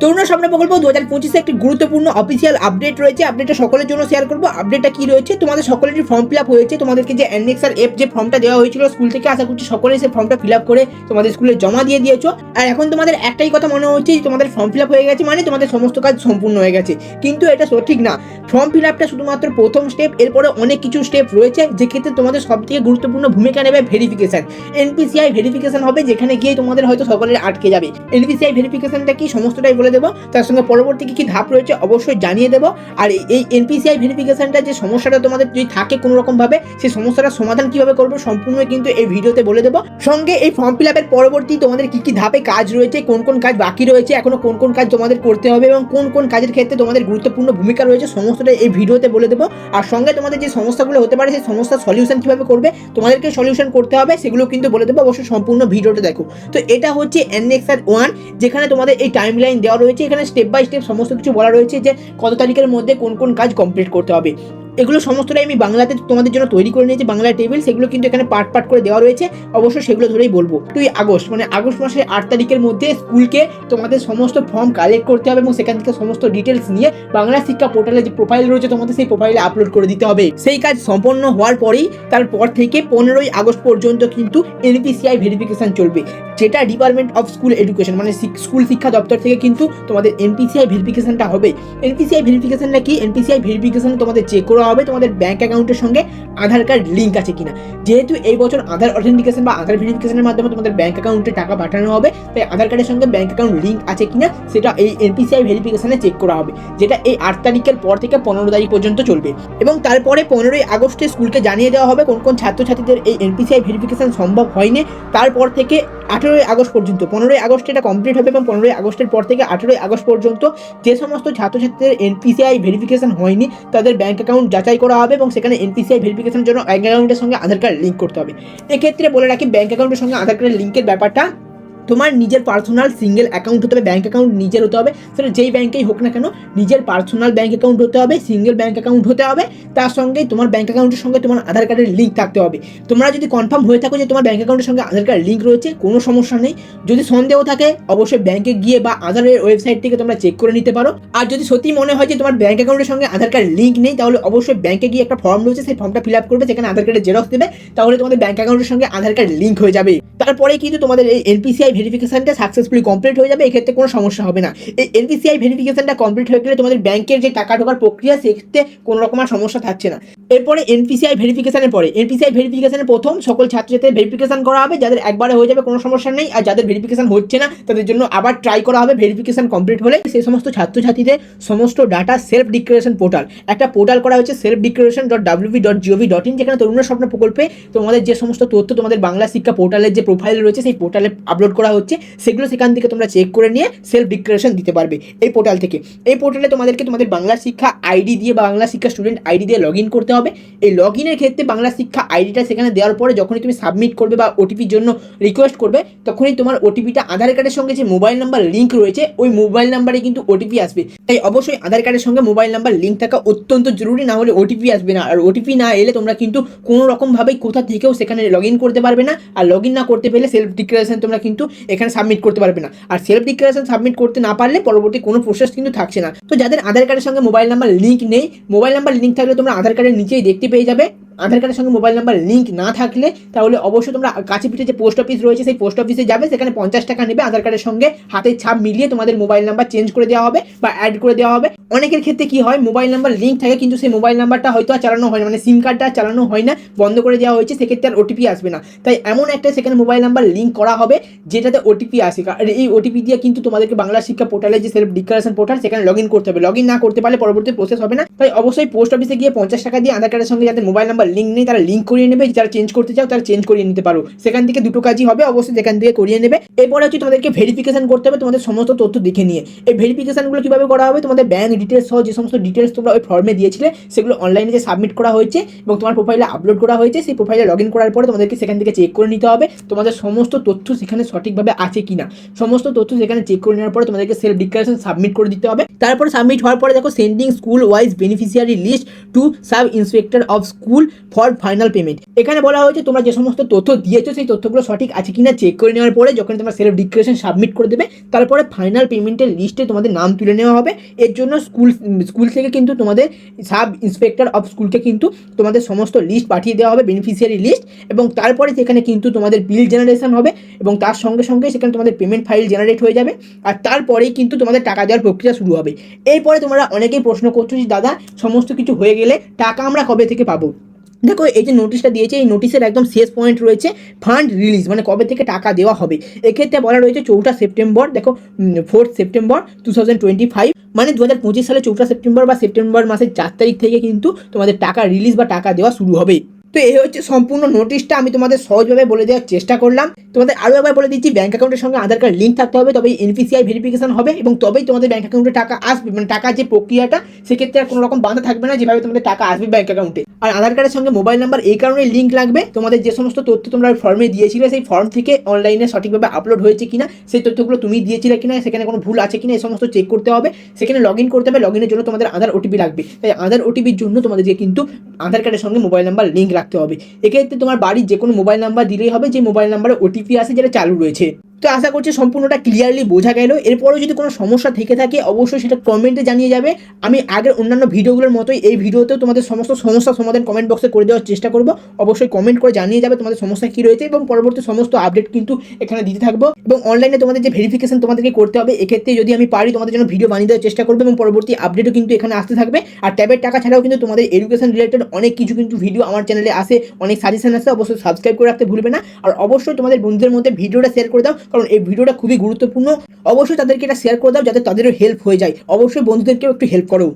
তরুণ স্বপ্ন প্রকল্প দু হাজার পঁচিশে একটি গুরুত্বপূর্ণ অফিসিয়াল আপডেট রয়েছে। আপডেটটা সকলের জন্য শেয়ার করব। আপডেটটা কি রয়েছে? তোমাদের সকলেরই ফর্ম ফিল আপ হয়েছে। তোমাদেরকে যে এনএক্সার এফ যে ফর্মটা দেওয়া হয়েছিল স্কুল থেকে, আশা করছি সকলে সেই ফর্মটা ফিল আপ করে তোমাদের স্কুলে জমা দিয়ে দিয়েছ। আর এখন তোমাদের একটাই কথা মনে হচ্ছে যে তোমাদের ফর্ম ফিল আপ হয়ে গেছে মানে তোমাদের সমস্ত কাজ সম্পূর্ণ হয়ে গেছে। কিন্তু এটা সঠিক না। ফর্ম ফিল আপটা শুধুমাত্র প্রথম স্টেপ এরপরে অনেক কিছু স্টেপ রয়েছে। যেক্ষেত্রে তোমাদের সব থেকে গুরুত্বপূর্ণ ভূমিকা নেবে ভেরিফিকেশন এনপিসিআই ভেরিফিকেশন হবে, যেখানে গিয়ে তোমাদের হয়তো সকলের আটকে যাবে। এনপিসিআই ভেরিফিকেশনটা কি? সমস্তটাই বলে দেবো, তার সঙ্গে পরবর্তী কি কি ধাপ রয়েছে অবশ্যই জানিয়ে দেবো। আর এই- এনপিসিআই ভেরিফিকেশনটা যে সমস্যাটা তোমাদের যদি থাকে কোনো রকম ভাবে সেই সমস্যাটার সমাধান কীভাবে করবে সম্পূর্ণ কিন্তু এই ভিডিওতে বলে দেবো। সঙ্গে এই ফর্ম ফিল আপের পরবর্তী তোমাদের কি কি ধাপে কাজ রয়েছে, কোন কোন কাজ বাকি রয়েছে, এখনও কোন কোন কাজ তোমাদের করতে হবে এবং কোন কোন কাজের ক্ষেত্রে তোমাদের গুরুত্বপূর্ণ ভূমিকা রয়েছে সমস্তটা এই ভিডিওতে বলে দেবো। আর সঙ্গে তোমাদের যে সমস্যাগুলো হতে পারে, সেই সমস্যার সলিউশন কীভাবে করবে, তোমাদেরকে সলিউশন করতে হবে, সেগুলো কিন্তু বলে দেবো। অবশ্যই সম্পূর্ণ ভিডিওটা দেখো। তো এটা হচ্ছে এনএক্সার ওয়ান যেখানে তোমাদের এই টাইম লাইন দেওয়া রয়েছে। এখানে স্টেপ বাই স্টেপ সমস্ত কিছু বলা রয়েছে যে কত তারিখের মধ্যে কোন কোন কাজ কমপ্লিট করতে হবে। এগুলো সমস্তটাই আমি বাংলাতে তোমাদের জন্য তৈরি করে নিয়েছি বাংলা টেবিল, সেগুলো কিন্তু এখানে পার্ট পার্ট করে দেওয়া রয়েছে। অবশ্যই সেগুলো ধরেই বলব। তুই আগস্ট মানে আগস্ট মাসের আট তারিখের মধ্যে স্কুলকে তোমাদের সমস্ত ফর্ম কালেক্ট করতে হবে এবং সেখান থেকে সমস্ত ডিটেলস নিয়ে বাংলা শিক্ষা পোর্টালে যে প্রোফাইল রয়েছে তোমাদের সেই প্রোফাইলে আপলোড করে দিতে হবে। সেই কাজ সম্পন্ন হওয়ার পরেই তারপর থেকে পনেরোই আগস্ট পর্যন্ত কিন্তু এনপিসিআই ভেরিফিকেশন চলবে। যেটা ডিপার্টমেন্ট অফ স্কুল এডুকেশন মানে স্কুল শিক্ষা দপ্তর থেকে কিন্তু তোমাদের এনপিসিআই ভেরিফিকেশনটা হবে। এনপিসিআই ভেরিফিকেশনটা কি? এনপিসিআই ভেরিফিকেশন তোমাদের চেক করা হবে তোমাদের ব্যাঙ্ক অ্যাকাউন্টের সঙ্গে আধার কার্ড লিঙ্ক আছে কিনা। যেহেতু এই বছর আধার অথেন্টিকেশন বা আধার ভেরিফিকেশনের মাধ্যমে তোমাদের ব্যাঙ্ক অ্যাকাউন্টে টাকা পাঠানো হবে, তাই আধার কার্ডের সঙ্গে ব্যাঙ্ক অ্যাকাউন্ট লিঙ্ক আছে কিনা, সেটা এই এনপিসিআই ভেরিফিকেশনে চেক করা হবে, যেটা এই আট তারিখের পর থেকে পনেরো তারিখ পর্যন্ত চলবে। এবং তারপরে পনেরোই আগস্টে স্কুলকে জানিয়ে দেওয়া হবে কোন কোন ছাত্রছাত্রীদের এই এনপিসিআই ভেরিফিকেশন সম্ভব হয়নি, তারপর থেকে আঠেরোই আগস্ট পর্যন্ত, পনেরোই আগস্ট এটা কমপ্লিট হবে এবং পনেরোই আগস্টের পর থেকে আঠেরোই আগস্ট পর্যন্ত যে সমস্ত ছাত্রছাত্রীদের এনপিসিআই ভেরিফিকেশন হয়নি, তাদের ব্যাঙ্ক অ্যাকাউন্ট যাচাই করা হবে এবং সেখানে এনপিসিআই ভেরিফিকেশনের জন্য ব্যাঙ্ক অ্যাকাউন্টের সঙ্গে আধার কার্ড লিঙ্ক করতে হবে। এক্ষেত্রে বলে রাখি ব্যাঙ্ক অ্যাকাউন্টের সঙ্গে আধার কার্ডের লিঙ্কের ব্যাপারটা তোমার নিজের পার্সোনাল সিঙ্গেল অ্যাকাউন্ট হতে হবে ব্যাঙ্ক অ্যাকাউন্ট নিজের হতে হবে, সেটা যেই ব্যাংকেই হোক না কেন, নিজের পার্সোনাল ব্যাঙ্ক অ্যাকাউন্ট হতে হবে সিঙ্গেল ব্যাঙ্ক অ্যাকাউন্ট হতে হবে, তার সঙ্গে তোমার ব্যাঙ্ক অ্যাকাউন্টের সঙ্গে তোমার আধার কার্ডের লিঙ্ক থাকতে হবে। তোমরা যদি কনফার্ম হয়ে থাকো যে তোমার ব্যাঙ্ক অ্যাকাউন্টের সঙ্গে আধার কার্ড লিঙ্ক রয়েছে, কোনো সমস্যা নেই। যদি সন্দেহ থাকে, অবশ্যই ব্যাঙ্কে গিয়ে বা আধারের ওয়েবসাইট থেকে তোমরা চেক করে নিতে পারো। আর যদি সত্যি মনে হয় যে তোমার ব্যাঙ্ক অ্যাকাউন্টের সঙ্গে আধার কার্ড লিঙ্ক নেই, তাহলে অবশ্যই ব্যাঙ্কে গিয়ে একটা ফর্ম রয়েছে, সেই ফর্মটা ফিল আপ করবে সেখানে আধার কার্ডের জেরক্স দেবে, তাহলে তোমাদের ব্যাঙ্ক অ্যাকাউন্টের সঙ্গে আধার কার্ড লিঙ্ক হয়ে যাবে। তারপরে কিন্তু তোমাদের এই এনপিসিআই ভেরিফিকেশনটা সাকসেসফুলি কমপ্লিট হয়ে যাবে, এক্ষেত্রে কোনো সমস্যা হবে না। এই এনপিসিআই ভেরিফিকেশনটা কমপ্লিট হয়ে গেলে তোমাদের ব্যাংকের যে টাকা ঢোকার প্রক্রিয়া, সেক্ষেত্রে কোনো রকম আর সমস্যা থাকছে না। এরপরে এনপিসিআই ভেরিফিকেশনের পরে এনপিসিআই ভেরিফিকেশনের প্রথম সকল ছাত্রছাত্রীদের ভেরিফিকেশন করা হবে, যাদের একবারে হয়ে যাবে কোনো সমস্যা নেই, আর যাদের ভেরিফিকেশন হচ্ছে না, তাদের জন্য আবার ট্রাই করা হবে ভেরিফিকেশন কমপ্লিট হলে। সেই সমস্ত ছাত্রছাত্রীদের সমস্ত ডাটা সেলফ ডিক্লারেশন পোর্টাল একটা পোর্টাল করা হচ্ছে self declaration dot WB dot gov dot in যেখানে তরুণ স্বপ্ন প্রকল্পে তোমাদের যে সমস্ত তথ্য তোমাদের বাংলা শিক্ষা পোর্টালের যে প্রোফাইল রয়েছে, সেই পোর্টালে আপলোড করা হচ্ছে, সেগুলো সেখান থেকে তোমরা চেক করে নিয়ে সেলফ ডিক্লারেশন দিতে পারবে এই পোর্টাল থেকে। এই পোর্টালে তোমাদেরকে তোমাদের বাংলা শিক্ষা আইডি দিয়ে বা বাংলা শিক্ষা স্টুডেন্ট আইডি দিয়ে লগ করতে হবে। এই লগ ক্ষেত্রে বাংলা শিক্ষা আইডিটা সেখানে দেওয়ার পরে যখনই তুমি সাবমিট করবে বা ওটিপির জন্য রিকোয়েস্ট করবে, তখনই তোমার ওটিপিটা আধার কার্ডের সঙ্গে যে মোবাইল নাম্বার লিঙ্ক রয়েছে, ওই মোবাইল নাম্বারে কিন্তু ওটিপি আসবে। তাই অবশ্যই আধার কার্ডের সঙ্গে মোবাইল নাম্বার লিঙ্ক থাকা অত্যন্ত জরুরি, না হলে ওটিপি আসবে না। আর ওটিপি না এলে তোমরা কিন্তু কোনো রকমভাবেই কোথা থেকেও সেখানে লগ করতে পারবে না। আর লগ না করতে পেলে সেলফ ডিক্লারেশন তোমরা কিন্তু এখানে সাবমিট করতে পারবে না। আর সেলফ ডিক্লারেশন সাবমিট করতে না পারলে পরবর্তী কোনো প্রসেস কিন্তু থাকছে না। তো যাদের আধার কার্ডের সঙ্গে মোবাইল নাম্বার লিঙ্ক নেই মোবাইল নাম্বার লিঙ্ক থাকলে তোমরা আধার কার্ডের নিচেই দেখতে পেয়ে যাবে। আধার কার্ডের সঙ্গে মোবাইল নাম্বার লিঙ্ক না থাকলে তাহলে অবশ্যই তোমরা কাছে পিঠে যে পোস্ট অফিস রয়েছে সেই পোস্ট অফিসে যাবে, সেখানে পঞ্চাশ টাকা নেবে আধার কার্ডের সঙ্গে হাতের ছাপ মিলিয়ে তোমাদের মোবাইল নাম্বার চেঞ্জ করে দেওয়া হবে বা অ্যাড করে দেওয়া হবে। অনেকের ক্ষেত্রে কি হয়, মোবাইল নাম্বার লিঙ্ক থাকে কিন্তু সেই মোবাইল নাম্বারটা হয়তো আর চালানো হয় না মানে সিম কার্ডটা চালানো হয় না, বন্ধ করে দেওয়া হয়েছে, সেক্ষেত্রে আর ওটিপি আসবে না। তাই এমন একটা সেখানে মোবাইল নাম্বার লিঙ্ক করা হবে, যেটাতে ওটিপি আসে। আর এই ওটিপি দিয়ে কিন্তু তোমাদেরকে বাংলা শিক্ষা পোর্টালে যে সেলফ ডিক্লারেশন পোর্টাল সেখানে লগ ইন করতে হবে। লগ ইন না করতে পারলে পরবর্তী প্রসেস হবে না। তাই অবশ্যই পোস্ট অফিসে গিয়ে পঞ্চাশ টাকা দিয়ে আধার কার্ডের সঙ্গে যাদের মোবাইল নাম্বার লিঙ্ক নেই, তারা লিঙ্ক করিয়ে নেবে। যারা চেঞ্জ করতে চাও, তারা চেঞ্জ করিয়ে নিতে পারো। সেখান থেকে দুটো কাজই হবে, অবশ্যই সেখান থেকে করিয়ে নেবে। এরপরে হচ্ছে তোমাদেরকে ভেরিফিকেশন করতে হবে তোমাদের সমস্ত তথ্য দেখে নিয়ে। এই ভেরিফিকেশনগুলো কীভাবে করা হবে, তোমাদের ব্যাংক ডিটেলস সহ যে সমস্ত ডিটেলস তোমরা ওই ফর্মে দিয়েছিলে, সেগুলো অনলাইনে যে সাবমিট করা হয়েছে এবং তোমার প্রোফাইলে আপলোড করা হয়েছে, সেই প্রোফাইলে লগ ইন করার পরে তোমাদেরকে সেখান থেকে চেক করে নিতে হবে, তোমাদের সমস্ত তথ্য সেখানে সঠিকভাবে আছে কিনা। সমস্ত তথ্য সেখানে চেক করে নেওয়ার পরে তোমাদেরকে সেলফ ডিক্লারেশন সাবমিট করে দিতে হবে। তারপরে সাবমিট হওয়ার পরে দেখো sending school wise beneficiary list to sub inspector of school for final payment এখানে বলা হয়েছে তোমরা যে সমস্ত তথ্য দিয়েছ, সেই তথ্যগুলো সঠিক আছে কিনা চেক করে নেওয়ার পরে যখন তোমরা সেলফ ডিক্লারেশন সাবমিট করে দেবে, তারপরে ফাইনাল পেমেন্টের লিস্টে তোমাদের নাম তুলে নেওয়া হবে। এর জন্য স্কুল স্কুল থেকে কিন্তু তোমাদের সাব ইন্সপেক্টর অফ স্কুলকে কিন্তু তোমাদের সমস্ত লিস্ট পাঠিয়ে দেওয়া হবে বেনিফিশিয়ারি লিস্ট এবং তারপরে সেখানে কিন্তু তোমাদের বিল জেনারেশন হবে এবং তার সঙ্গে সঙ্গে সেখানে তোমাদের পেমেন্ট ফাইল জেনারেট হয়ে যাবে আর তারপরেই কিন্তু তোমাদের টাকা দেওয়ার প্রক্রিয়া শুরু হবে। এরপরে তোমরা অনেকেই প্রশ্ন করছ যে, দাদা, সমস্ত কিছু হয়ে গেলে টাকা আমরা কবে থেকে পাবো? দেখো, এই যে নোটিশটা দিয়েছে, এই নোটিশের একদম শেষ পয়েন্ট রয়েছে ফান্ড রিলিজ মানে কবে থেকে টাকা দেওয়া হবে। এক্ষেত্রে বলা রয়েছে চৌঠা সেপ্টেম্বর, দেখো fourth September two thousand twenty five মানে দু হাজার পঁচিশ সালে চৌঠা সেপ্টেম্বর বা সেপ্টেম্বর মাসের চার তারিখ থেকে কিন্তু তোমাদের টাকা রিলিজ বা টাকা দেওয়া শুরু হবে। তো এই হচ্ছে সম্পূর্ণ নোটিশটা আমি তোমাদের সহজভাবে বলে দেওয়ার চেষ্টা করলাম। তোমাদের আরও একবার বলে দিচ্ছি ব্যাঙ্ক অ্যাকাউন্টের সঙ্গে আধার কার্ড লিঙ্ক থাকতে হবে, তবেই এনপিসিআই ভেরিফিকেশন হবে এবং তবেই তোমাদের ব্যাঙ্ক অ্যাকাউন্টে টাকা আসবে। মানে টাকার যে প্রক্রিয়াটা, সেক্ষেত্রে আর কোনো রকম বাধা থাকবে না, যেভাবে তোমাদের টাকা আসবে ব্যাঙ্ক অ্যাকাউন্টে আর আধার কার্ডের সঙ্গে মোবাইল নাম্বার এই কারণে লিঙ্ক লাগবে। তোমাদের যে সমস্ত তথ্য তোমরা ফর্মে দিয়েছিলে, সেই ফর্ম থেকে অনলাইনে সঠিকভাবে আপলোড হয়েছে কিনা, সেই তথ্যগুলো তুমি দিয়েছিলে কিনা, সেখানে কোনো ভুল আছে কিনা, এই সমস্ত চেক করতে হবে। সেখানে লগ ইন করতে হবে লগ ইনের জন্য তোমাদের আধার ওটিপি লাগবে। তাই আধার ওটিপির জন্য তোমাদেরকে কিন্তু আধার কার্ডের সঙ্গে মোবাইল নাম্বার লিঙ্ক রাখতে হবে। এক্ষেত্রে তোমার বাড়ির যে কোনো মোবাইল নাম্বার দিলেই হবে, যে মোবাইল নাম্বারে ওটিপি আছে যেটা চালু রয়েছে। তো আশা করছি সম্পূর্ণটা ক্লিয়ারলি বোঝা গেল। এরপরেও যদি কোনো সমস্যা থেকে থাকে, অবশ্যই সেটা কমেন্টে জানিয়ে যাবে। আমি আগের অন্যান্য ভিডিওগুলোর মতোই এই ভিডিওতেও তোমাদের সমস্ত সমস্যার সমাধান কমেন্ট বক্সে করে দেওয়ার চেষ্টা করব। অবশ্যই কমেন্ট করে জানিয়ে যাবে তোমাদের সমস্যা কী রয়েছে এবং পরবর্তী সমস্ত আপডেট কিন্তু এখানে দিতে থাকব। এবং অনলাইনে তোমাদের যে ভেরিফিকেশন তোমাদেরকে করতে হবে, এক্ষেত্রে যদি আমি পারি তোমাদের জন্য ভিডিও বানিয়ে দেওয়ার চেষ্টা করব এবং পরবর্তী আপডেটও কিন্তু এখানে আসতে থাকবে। আর ট্যাবের টাকা ছাড়াও কিন্তু তোমাদের এডুকেশন রিলেটেড অনেক কিছু কিন্তু ভিডিও আমার চ্যানেলে আসে, অনেক সাজেশন আসে, অবশ্যই সাবস্ক্রাইব করে রাখতে ভুলবে না। আর অবশ্যই তোমাদের বন্ধুদের মধ্যে ভিডিওটা শেয়ার করে দাও কারণ এই ভিডিওটা খুবই গুরুত্বপূর্ণ। অবশ্যই তাদেরকে এটা শেয়ার করে দাও যাতে তাদেরও হেল্প হয়ে যায়। অবশ্যই বন্ধুদেরকেও একটু হেল্প করো।